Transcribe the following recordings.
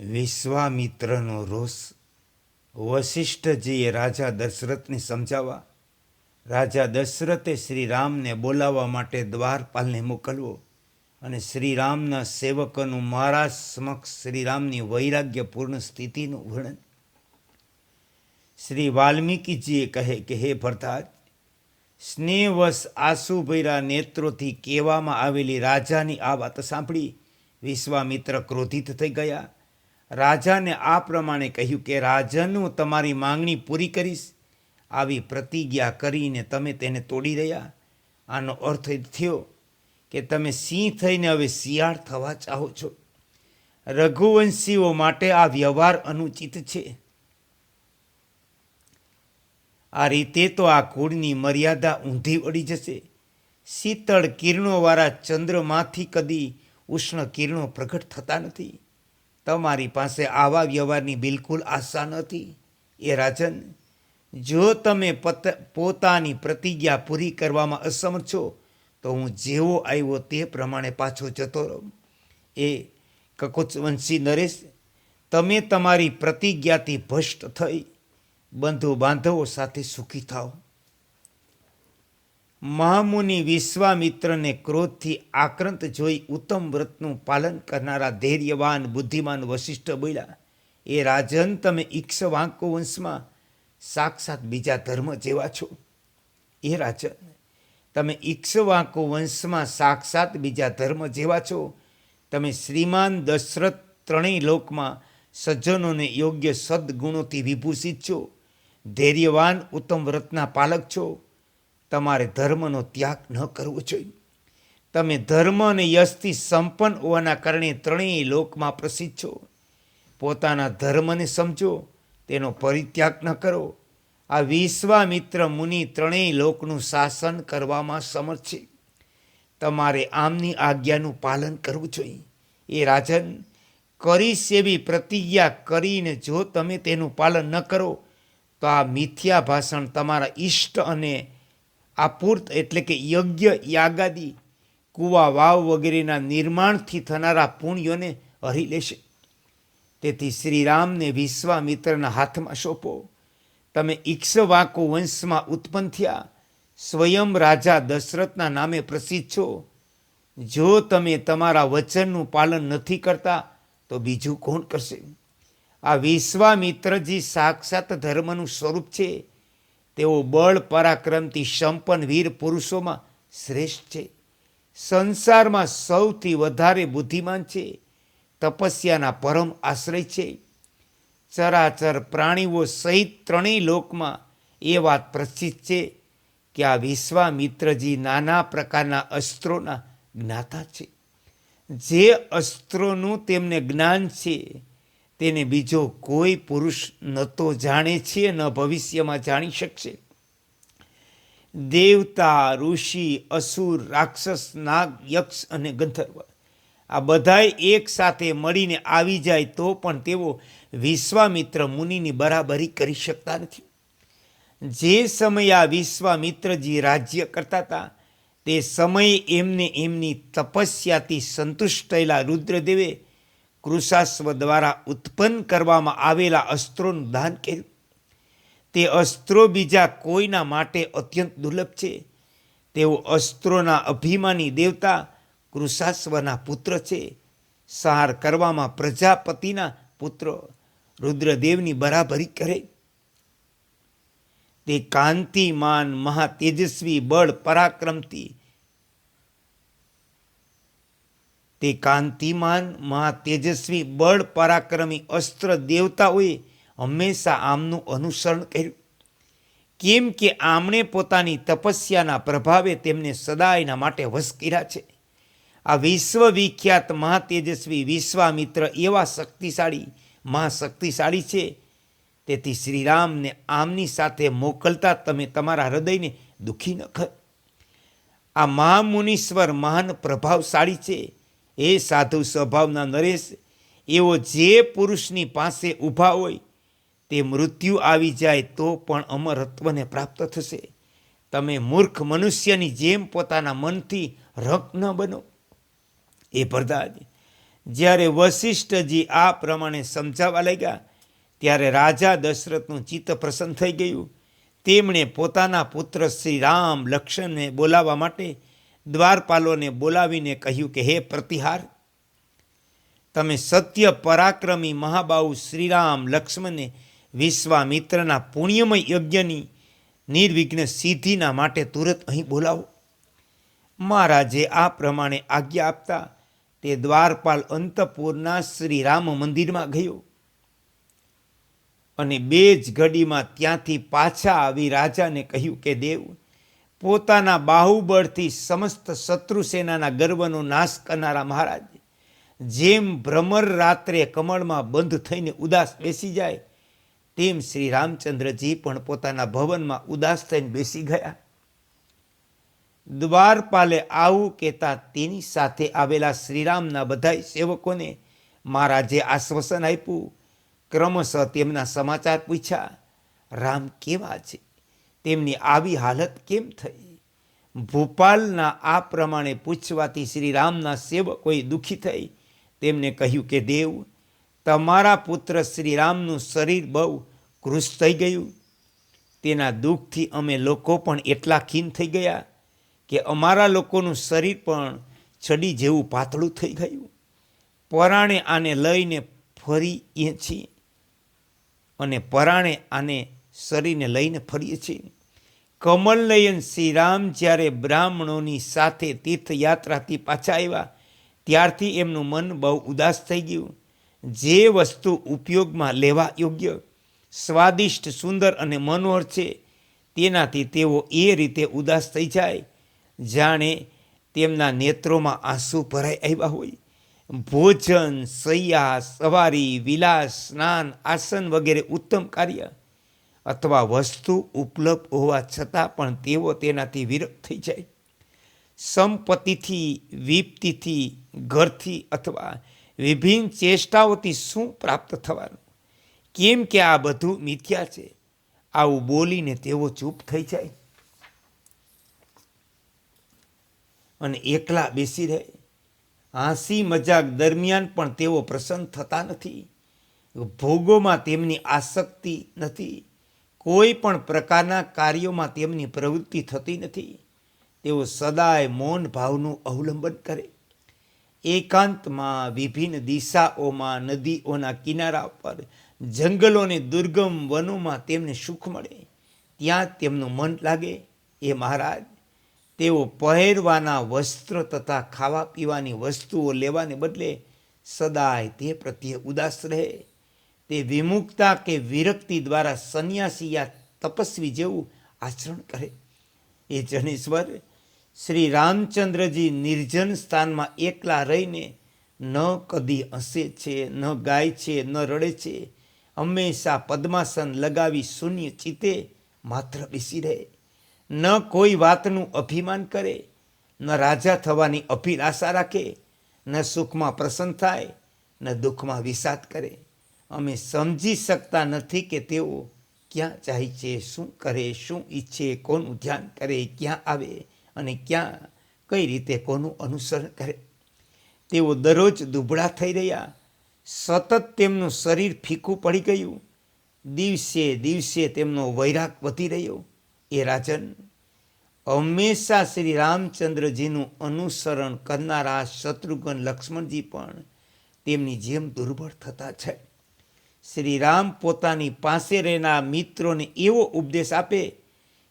વિશ્વામિત્રનો રોષ. વશિષ્ઠજીએ રાજા દશરથને સમજાવવા, રાજા દશરથે શ્રીરામને બોલાવવા માટે દ્વારપાલને મોકલવો અને શ્રીરામના સેવકનું મારા સમક્ષ શ્રીરામની વૈરાગ્યપૂર્ણ સ્થિતિનું વર્ણન. શ્રી વાલ્મીકીજીએ કહે કે, હે ભરતાજ સ્નેહવશ આંસુભૈરા નેત્રોથી કહેવામાં આવેલી રાજાની આ વાત સાંભળી વિશ્વામિત્ર ક્રોધિત થઈ ગયા રાજાને આ પ્રમાણે કહ્યું કે, રાજન તમારી માંગણી પૂરી કરીશ. આવી પ્રતિજ્ઞા કરીને તમે તેને તોડી રહ્યા. આનો અર્થ થયો કે તમે સિંહ થઈને હવે શિયાળ થવા ચાહો છો. રઘુવંશીઓ માટે આ વ્યવહાર અનુચિત છે. આ રીતે તો આ કુળની મર્યાદા ઊંધી વળી જશે. શીતળ કિરણોવાળા ચંદ્રમાંથી કદી ઉષ્ણ કિરણો પ્રગટ થતા નથી. તમારી પાસે આવા વ્યવહારની બિલકુલ આશા નથી. એ રાજન, જો તમે પત, પોતાની પ્રતિજ્ઞા પૂરી કરવામાં અસમર્થ છો, તો હું જેવો આવ્યો તે પ્રમાણે પાછો જતો રહું. એ કકોચવંશી નરેશ, તમે તમારી પ્રતિજ્ઞાથી ભ્રષ્ટ થઈ બંધુ બાંધવો સાથે સુખી થાઓ. મહામુનિ વિશ્વામિત્રને ક્રોધથી આક્રંત જોઈ ઉત્તમ વ્રતનું પાલન કરનારા ધૈર્યવાન, બુદ્ધિમાન, વશિષ્ઠ બોલ્યા એ રાજન, તમે ઈક્ષવાંકો વંશમાં સાક્ષાત બીજા ધર્મ જેવા છો. એ રાજન, તમે ઈક્ષવાંકો વંશમાં સાક્ષાત બીજા ધર્મ જેવા છો. તમે શ્રીમાન દશરથ ત્રણેય લોકમાં સજ્જનોને યોગ્ય સદગુણોથી વિભૂષિત છો. ધૈર્યવાન, ઉત્તમ વ્રતના પાલક છો. તમારે ધર્મનો ત્યાગ ન કરવો જોઈએ. તમે ધર્મ અને યશથી સંપન્ન હોવાના કારણે ત્રણેય લોકમાં પ્રસિદ્ધ છો. પોતાના ધર્મને સમજો, તેનો પરિત્યાગ ન કરો. આ વિશ્વામિત્ર મુનિ ત્રણેય લોકનું શાસન કરવામાં સમર્થ છે. તમારે આમની આજ્ઞાનું પાલન કરવું જોઈએ. એ રાજન કરીશ એવી પ્રતિજ્ઞા કરીને જો તમે તેનું પાલન ન કરો, તો આ મિથ્યા ભાષણ તમારા ઈષ્ટ અને આપૂર્ત એટલે કે યજ્ઞ, યાગાદી, કૂવા, વાવ વગેરેના નિર્માણથી થનારા પુણ્યોને હરી લેશે. તેથી શ્રીરામને વિશ્વામિત્રના હાથમાં સોંપો. તમે ઈક્ષવાકો વંશમાં ઉત્પન્ન થયા. સ્વયં રાજા દશરથના નામે પ્રસિદ્ધ છો. જો તમે તમારા વચનનું પાલન નથી કરતા, તો બીજું કોણ કરશે? આ વિશ્વામિત્રજી સાક્ષાત ધર્મનું સ્વરૂપ છે. તેઓ બળ પરાક્રમથી સંપન્ન વીર પુરુષોમાં શ્રેષ્ઠ છે. સંસારમાં સૌથી વધારે બુદ્ધિમાન છે. તપસ્યાના પરમ આશ્રય છે. ચરાચર પ્રાણીઓ સહિત ત્રણેય લોકમાં એ વાત પ્રસિદ્ધ છે કે આ વિશ્વામિત્રજી નાના પ્રકારના અસ્ત્રોના જ્ઞાતા છે. જે અસ્ત્રોનું તેમને જ્ઞાન છે તેને બીજો કોઈ પુરુષ ન તો જાણે છે, ન ભવિષ્યમાં જાણી શકશે. દેવતા, ઋષિ, અસુર, રાક્ષસ, નાગ, યક્ષ અને ગંધર્વ આ બધાય એક સાથે મળીને આવી જાય તો પણ તેઓ વિશ્વામિત્ર મુનિની બરાબરી કરી શકતા નથી. જે સમયે આ વિશ્વામિત્રજી રાજ્ય કરતા હતા, તે સમયે એમને એમની તપસ્યાથી સંતુષ્ટ થયેલા રુદ્રદેવે કૃષાશ્વ દ્વારા ઉત્પન્ન કરવામાં આવેલા અસ્ત્રોનું દાન કર્યું. તે અસ્ત્રો બીજા કોઈના માટે અત્યંત દુર્લભ છે. તેઓ અસ્ત્રોના અભિમાની દેવતા કૃષાશ્વના પુત્ર છે. સહાર કરવામાં પ્રજાપતિના પુત્ર રુદ્રદેવની બરાબરી કરે. તે કાંતિમાન, મહાતેજસ્વી, બળ પરાક્રમથી તે કાંતિમાન મહા તેજસ્વી બળ પરાક્રમી અસ્ત્ર દેવતાઓએ હંમેશા આમનું અનુસરણ કર્યું. કેમ કે આમણે પોતાની તપસ્યાના પ્રભાવે તેમને સદાયના માટે વશ કર્યા છે. આ વિશ્વવિખ્યાત મહાતેજસ્વી વિશ્વામિત્ર એવા શક્તિશાળી મહાશક્તિશાળી છે. તેથી શ્રીરામને આમની સાથે મોકલતા તમે તમારા હૃદયને દુઃખી ન કર. આ મહામુનીશ્વર મહાન પ્રભાવશાળી છે. એ સાધુ સ્વભાવના નરેશ એવો જે પુરુષની પાસે ઊભા હોય, તે મૃત્યુ આવી જાય તો પણ અમરત્વને પ્રાપ્ત થશે. તમે મૂર્ખ મનુષ્યની જેમ પોતાના મનથી રક ન બનો. એ ભરદાજ જ્યારે વશિષ્ઠજી આ પ્રમાણે સમજાવવા લાગ્યા, ત્યારે રાજા દશરથનું ચિત્ત પ્રસન્ન થઈ ગયું. તેમણે પોતાના પુત્ર શ્રી રામ લક્ષ્મણને બોલાવવા માટે દ્વારપાલોને બોલાવીને કહ્યું કે, હે પ્રતિહાર, તમે સત્ય પરાક્રમી મહાબાહુ શ્રીરામ લક્ષ્મણને વિશ્વામિત્રના પુણ્યમય યજ્ઞની નિર્વિઘ્ન સિદ્ધિના માટે તુરત અહીં બોલાવો. મહારાજે આ પ્રમાણે આજ્ઞા આપતા તે દ્વારપાલ અંતપુરના શ્રી રામ મંદિરમાં ગયો અને બે જ ઘડીમાં ત્યાંથી પાછા આવી રાજાને કહ્યું કે, દેવ પોતાના બાહુબળથી સમસ્ત શત્રુ સેનાના ગર્વનો નાશ કરનારા મહારાજ જેમ ભ્રમર રાત્રે કમળમાં બંધ થઈને ઉદાસ બેસી જાય, તેમ શ્રી રામચંદ્રજી પણ પોતાના ભવનમાં ઉદાસ થઈને બેસી ગયા. દ્વારપાલે આવું કહેતા તેની સાથે આવેલા શ્રીરામના બધાય સેવકોને મહારાજે આશ્વાસન આપ્યું. ક્રમશઃ તેમના સમાચાર પૂછ્યા, રામ કેવા છે? તેમની આવી હાલત કેમ થઈ? ભોપાલના આ પ્રમાણે પૂછવાથી શ્રી રામના સેવકોએ દુઃખી થઈ. તેમને કહ્યું કે, દેવ, તમારા પુત્ર શ્રી રામનું શરીર બહુ કૃશ થઈ ગયું. તેના દુઃખથી અમે લોકો પણ એટલા ખીન થઈ ગયા કે અમારા લોકોનું શરીર પણ છડી જેવું પાતળું થઈ ગયું. પરાણે આને લઈને ફરી એ છીએ અને પરાણે આને શરીરને લઈને ફરીએ છીએ. કમલનયન શ્રી રામ જ્યારે બ્રાહ્મણોની સાથે તીર્થયાત્રાથી પાછા આવ્યા, ત્યારથી એમનું મન બહુ ઉદાસ થઈ ગયું. જે વસ્તુ ઉપયોગમાં લેવા યોગ્ય, સ્વાદિષ્ટ, સુંદર અને મનોહર છે, તેનાથી તેઓ એ રીતે ઉદાસ થઈ જાય. જાણે તેમના નેત્રોમાં આંસુ ભરાઈ આવ્યા હોય. ભોજન, સૈયા, સવારી, વિલાસ, સ્નાન, આસન વગેરે ઉત્તમ કાર્ય. અથવા વસ્તુ ઉપલબ્ધ હોવા છતાં પણ તેઓ તેનાથી વિરક્ત થઈ જાય. સંપત્તિથી વિપતિથી ઘરથી અથવા વિભિન્ન ચેષ્ટાઓથી શું પ્રાપ્ત થવાનું? કેમ કે આ બધું મિથ્યા છે? આવું બોલીને તેઓ ચૂપ થઈ જાય. અને એકલા બેસી રહે. હાંસી મજાક દરમિયાન પણ તેઓ પ્રસન્ન થતા નથી. ભોગોમાં તેમની આસક્તિ નથી. કોઈ પણ પ્રકારના કાર્યોમાં તેમની પ્રવૃત્તિ થતી નથી. તેઓ સદાય મૌન ભાવનું અવલંબન કરે. એકાંતમાં વિભિન્ન દિશાઓમાં નદીઓના કિનારા પર, જંગલોને દુર્ગમ વનોમાં તેમને સુખ મળે. ત્યાં તેમનું મન લાગે. એ મહારાજ, તેઓ પહેરવાના વસ્ત્ર તથા ખાવા પીવાની વસ્તુઓ લેવાને બદલે સદાય તે પ્રત્યે ઉદાસ રહે. તે વિમુક્તા કે વિરક્તિ દ્વારા સંન્યાસી યા તપસ્વી જેવું આચરણ કરે. એ જનેશ્વર શ્રી રામચંદ્રજી નિર્જન સ્થાનમાં એકલા રહીને ન કદી હસે છે, ન ગાય છે, ન રડે છે. હંમેશા પદ્માસન લગાવી શૂન્ય ચિત્તે માત્ર બેસી રહે. ન કોઈ વાતનું અભિમાન કરે, ન રાજા થવાની અભિલાષા રાખે, ન સુખમાં પ્રસન્ન થાય, ન દુઃખમાં વિષાદ કરે. અમે સમજી શકતા નથી કે તેઓ ક્યાં જાય છે, શું કરે, શું ઈચ્છે, કોનું ધ્યાન કરે, ક્યાં આવે અને ક્યાં કઈ રીતે કોનું અનુસરણ કરે. તેઓ દરરોજ દુબળા થઈ રહ્યા. સતત તેમનું શરીર ફીકું પડી ગયું. દિવસે દિવસે તેમનો વૈરાગ વધી રહ્યો. એ રાજન, હંમેશા શ્રી રામચંદ્રજીનું અનુસરણ કરનારા શત્રુઘ્ન લક્ષ્મણજી પણ તેમની જેમ દુર્બળ થતા છે. શ્રી રામ પોતાની પાસે રહેના મિત્રોને એવો ઉપદેશ આપે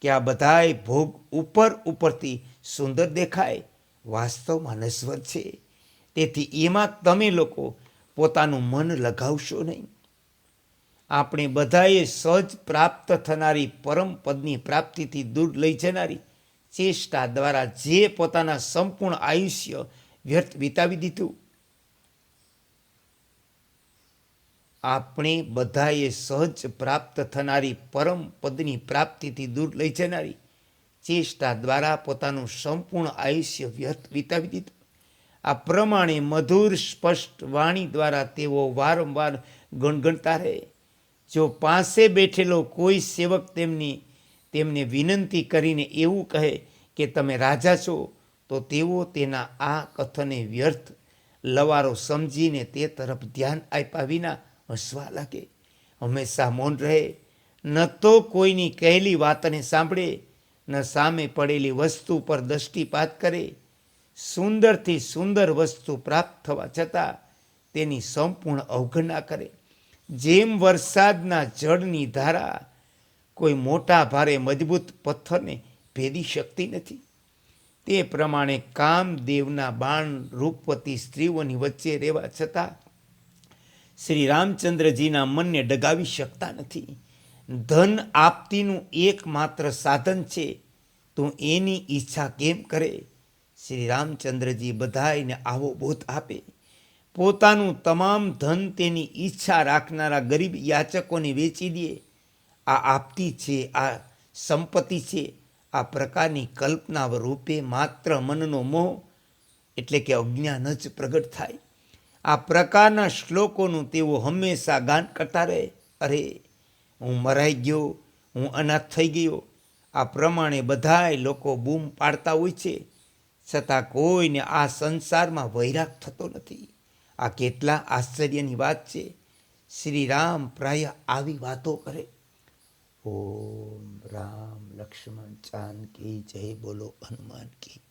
કે આ બધાય ભોગ ઉપર ઉપરથી સુંદર દેખાય. વાસ્તવમાં નશ્વર છે. તેથી એમાં તમે લોકો પોતાનું મન લગાવશો નહીં. આપણે બધાએ સહજ પ્રાપ્ત થનારી પરમ પદની પ્રાપ્તિથી દૂર લઈ જનારી ચેષ્ટા દ્વારા જે પોતાના સંપૂર્ણ આયુષ્ય વ્યર્થ વિતાવી દીધું. આપણે બધાએ સહજ પ્રાપ્ત થનારી પરમ પદની પ્રાપ્તિથી દૂર લઈ જનારી ચેષ્ટા દ્વારા પોતાનું સંપૂર્ણ આયુષ્ય વ્યર્થ વિતાવી દીધું. આ પ્રમાણે મધુર, સ્પષ્ટ વાણી દ્વારા તેઓ વારંવાર ગણગણતા રહે. જો પાસે બેઠેલો કોઈ સેવક તેમની, તેમને વિનંતી કરીને એવું કહે કે તમે રાજા છો, તો તેઓ તેના આ કથને વ્યર્થ લવારો સમજીને તે તરફ ધ્યાન આપ્યા વિના હસવા લાગે. હંમેશા મૌન રહે. ન તો કોઈની કહેલી વાતને સાંભળે, ન સામે પડેલી વસ્તુ પર દૃષ્ટિપાત કરે. સુંદરથી સુંદર વસ્તુ પ્રાપ્ત થવા છતાં તેની સંપૂર્ણ અવગણના કરે. જેમ વરસાદના જળની ધારા કોઈ મોટા ભારે મજબૂત પથ્થરને ભેદી શકતી નથી. તે પ્રમાણે કામદેવના બાણ રૂપવતી સ્ત્રીઓની વચ્ચે રહેવા છતાં શ્રી રામચંદ્રજીના મનને ડગાવી શકતા નથી. ધન આપતીનું એકમાત્ર સાધન છે. તો એની ઈચ્છા કેમ કરે? શ્રી રામચંદ્રજી બધાયને આવો બોધ આપે. પોતાનું તમામ ધન તેની ઈચ્છા રાખનારા ગરીબ યાચકોને વેચી દે. આ આપતી છે, આ સંપત્તિ છે. આ પ્રકારની કલ્પના રૂપે માત્ર મનનો મોહ એટલે કે અજ્ઞાન જ પ્રગટ થાય. આ પ્રકારના શ્લોકોનું તેઓ હંમેશા ગાન કરતા રહે. અરે, હું મરાઈ ગયો, હું અનાથ થઈ ગયો. આ પ્રમાણે બધાય લોકો બૂમ પાડતા હોય છે. છતાં કોઈને આ સંસારમાં વૈરાગ થતો નથી. આ કેટલા આશ્ચર્યની વાત છે. શ્રી રામ પ્રાય આવી વાતો કરે. ઓમ રામ લક્ષ્મણ ચાંદ કી જય બોલો હનુમાન કી.